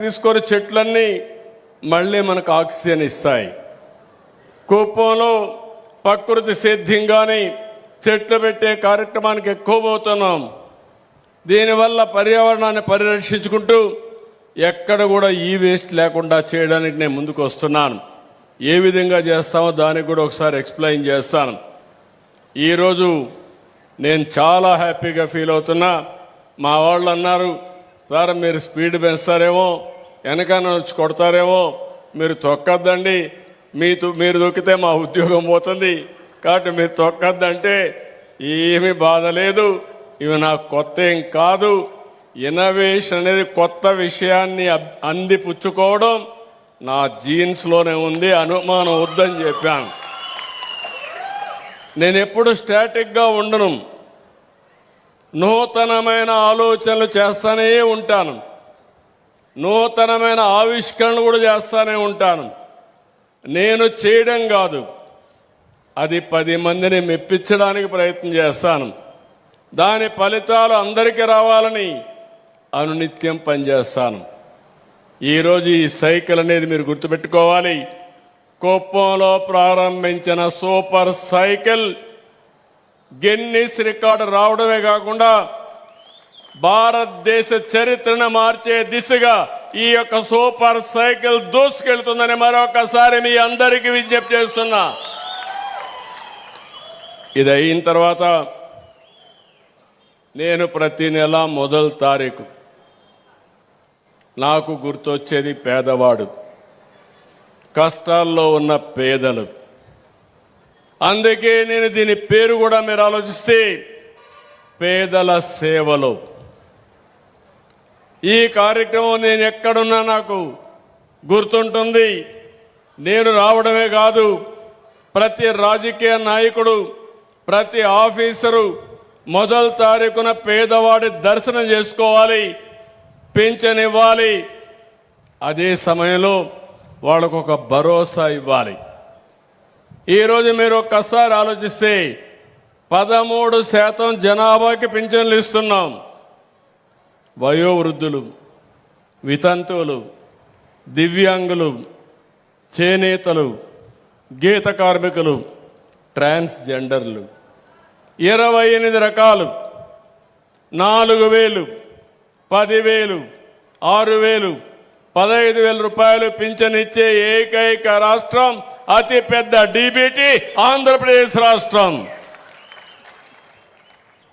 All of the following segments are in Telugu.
తీసుకొని చెట్లన్నీ మళ్ళీ మనకు ఆక్సిజన్ ఇస్తాయి. కూపంలో ప్రకృతి సేద్యంగాని చెట్లు పెట్టే కార్యక్రమానికి ఎక్కువ పోతున్నాం. దీనివల్ల పర్యావరణాన్ని పరిరక్షించుకుంటూ ఎక్కడ కూడా ఈ వేస్ట్ లేకుండా చేయడానికి నేను ముందుకు వస్తున్నాను. ఏ విధంగా చేస్తామో దానికి కూడా ఒకసారి ఎక్స్ప్లెయిన్ చేస్తాను. ఈరోజు నేను చాలా హ్యాపీగా ఫీల్ అవుతున్నా. మా వాళ్ళు అన్నారు సార్ మీరు స్పీడ్ పెంచుతారేమో వెనకాన వచ్చి కొడతారేమో మీరు తొక్కద్దండి. మీ మీరు దొక్కితే మా ఉద్యోగం పోతుంది. కాబట్టి మీరు తొక్కద్దంటే ఏమీ బాధ లేదు. ఇవి నాకు కొత్త ఏం కాదు. ఇన్నోవేషన్ అనేది కొత్త విషయాన్ని అందిపుచ్చుకోవడం నా జీన్స్లోనే ఉంది అనుమానం వద్దని చెప్పాను. నేను ఎప్పుడు స్టాటిక్గా ఉండను. నూతనమైన ఆలోచనలు చేస్తానే ఉంటాను. నూతనమైన ఆవిష్కరణ కూడా చేస్తూనే ఉంటాను. నేను చేయడం కాదు. అది పది మందిని మెప్పించడానికి ప్రయత్నం చేస్తాను. దాని ఫలితాలు అందరికీ రావాలని అనునిత్యం పనిచేస్తాను. ఈరోజు ఈ సైకిల్ అనేది మీరు గుర్తుపెట్టుకోవాలి. కుప్పంలో ప్రారంభించిన సూపర్ సైకిల్ గిన్నిస్ రికార్డు రావడమే కాకుండా భారతదేశ చరిత్రను మార్చే దిశగా ఈ యొక్క సూపర్ సైకిల్ దూసుకెళ్తుందని మరొకసారి మీ అందరికీ విజ్ఞప్తి చేస్తున్నా. ఇది అయిన తర్వాత నేను ప్రతి నెల మొదటి తారీఖు నాకు గుర్తొచ్చేది పేదవాడు. కష్టాల్లో ఉన్న పేదలు. అందుకే నేను దీని పేరు కూడా మీరు ఆలోచిస్తే పేదల సేవలో. ఈ కార్యక్రమం నేను ఎక్కడున్నా నాకు గుర్తుంటుంది. నేను రావడమే కాదు ప్రతి రాజకీయ నాయకుడు ప్రతి ఆఫీసరు మొదటి తారీఖున పేదవాడి దర్శనం చేసుకోవాలి పింఛన్ ఇవ్వాలి. అదే సమయంలో వాళ్ళకు ఒక భరోసా ఇవ్వాలి. ఈరోజు మీరు ఒక్కసారి ఆలోచిస్తే పదమూడు శాతం జనాభాకి పింఛన్లు ఇస్తున్నాం. వయోవృద్ధులు వితంతువులు దివ్యాంగులు చేనేతలు గీత కార్మికులు ట్రాన్స్జెండర్లు. ఇరవై ఎనిమిది రకాలు. నాలుగు వేలు పదివేలు ఆరు వేలు పదహైదు వేల రూపాయలు పింఛనిచ్చే ఏకైక రాష్ట్రం అతిపెద్ద డీబీటీ ఆంధ్రప్రదేశ్ రాష్ట్రం.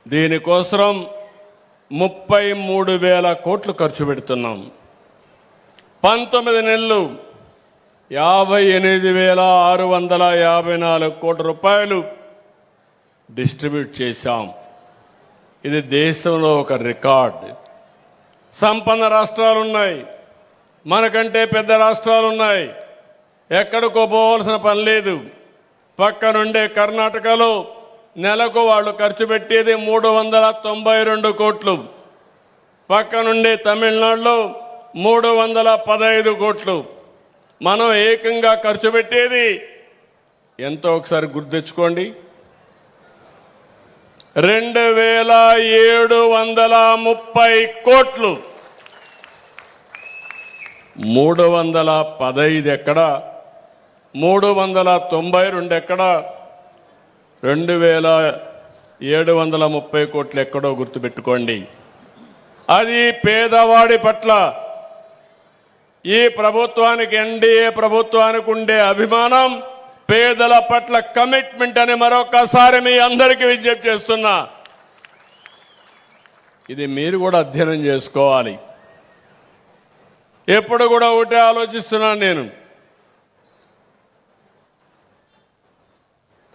దీనికోసం ముప్పై మూడు వేల కోట్లు ఖర్చు పెడుతున్నాం. పంతొమ్మిది నెలలు యాభై ఎనిమిది వేల ఆరు వందల యాభై నాలుగు కోట్ల రూపాయలు డిస్ట్రిబ్యూట్ చేశాం. ఇది దేశంలో ఒక రికార్డ్. సంపన్న రాష్ట్రాలు ఉన్నాయి మనకంటే పెద్ద రాష్ట్రాలు ఉన్నాయి ఎక్కడికో పోవాల్సిన పని లేదు. పక్కనుండే కర్ణాటకలో నెలకు వాళ్ళు ఖర్చు పెట్టేది మూడు వందల తొంభై రెండు కోట్లు. పక్కనుండే తమిళనాడులో మూడు వందల పదహైదు కోట్లు. మనం ఏకంగా ఖర్చు పెట్టేది ఎంతో ఒకసారి గుర్తెచ్చుకోండి రెండు వేల ఏడు వందల ముప్పై కోట్లు. మూడు వందల పదహైదు ఎక్కడ? మూడు వందల తొంభై రెండు ఎక్కడ? రెండు వేల ఏడు వందల ముప్పై కోట్లు ఎక్కడో గుర్తుపెట్టుకోండి. అది పేదవాడి పట్ల ఈ ప్రభుత్వానికి ఎన్డీఏ ప్రభుత్వానికి ఉండే అభిమానం పేదల పట్ల కమిట్మెంట్ అని మరొకసారి మీ అందరికీ విజ్ఞప్తి చేస్తున్నా. ఇది మీరు కూడా అధ్యయనం చేసుకోవాలి. ఎప్పుడు కూడా ఒకటే ఆలోచిస్తున్నాను నేను.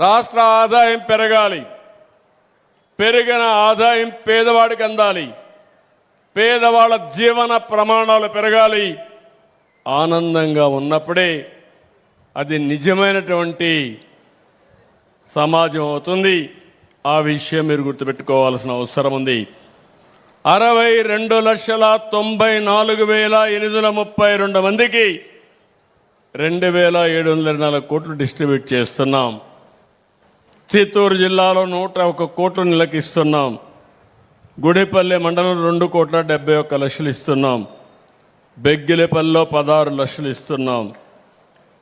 రాష్ట్ర ఆదాయం పెరగాలి. పెరిగిన ఆదాయం పేదవాడికి అందాలి. పేదవాళ్ళ జీవన ప్రమాణాలు పెరగాలి. ఆనందంగా ఉన్నప్పుడే అది నిజమైనటువంటి సమాజం అవుతుంది. ఆ విషయం మీరు గుర్తుపెట్టుకోవాల్సిన అవసరం ఉంది. అరవై రెండు లక్షల తొంభై నాలుగు వేల ఎనిమిది వందల ముప్పై రెండు మందికి రెండు వేల ఏడు వందల నాలుగు కోట్లు డిస్ట్రిబ్యూట్ చేస్తున్నాం. చిత్తూరు జిల్లాలో నూట ఒక కోట్లు నెలకు ఇస్తున్నాం గుడిపల్లె మండలం రెండు కోట్ల డెబ్బై ఒక్క లక్షలు ఇస్తున్నాం. బెగ్గిలిపల్లిలో పదహారు లక్షలు ఇస్తున్నాం.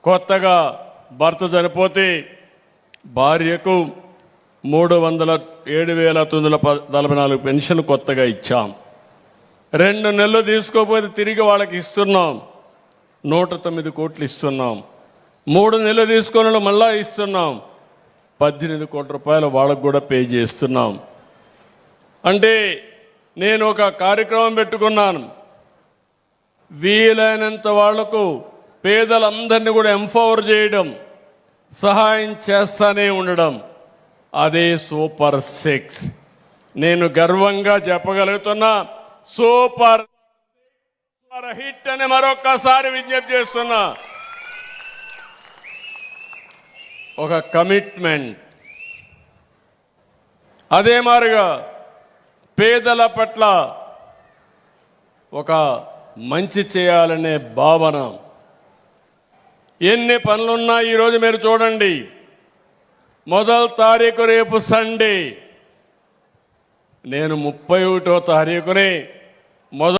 కొత్తగా భర్త చనిపోతే భార్యకు మూడు వందల ఏడు వేల తొమ్మిది వందల ప- నలభై నాలుగు పెన్షన్ కొత్తగా ఇచ్చాం. రెండు నెలలు తీసుకోకపోతే తిరిగి వాళ్ళకి ఇస్తున్నాం. నూట తొమ్మిది కోట్లు ఇస్తున్నాం. మూడు నెలలు తీసుకున్న మళ్ళా ఇస్తున్నాం. పద్దెనిమిది కోట్ల రూపాయలు వాళ్ళకు కూడా పే చేస్తున్నాం. అంటే నేను ఒక కార్యక్రమం పెట్టుకున్నాను. వీలైనంత వాళ్ళకు పేదలందరినీ కూడా ఎంపవర్ చేయడం సహాయం చేస్తానే ఉండడం అదే సూపర్ సిక్స్. నేను గర్వంగా చెప్పగలుగుతున్నా సూపర్ సూపర్ హిట్ అని మరొక్కసారి విజ్ఞప్తి చేస్తున్నా. ఒక కమిట్మెంట్. అదే మారుగా పేదల పట్ల ఒక మంచి చేయాలనే భావన. ఎన్ని పనులున్నా ఈరోజు మీరు చూడండి. మొదటి తారీఖు రేపు సండే. నేను ముప్పై ఒకటో తారీఖునే మొదటి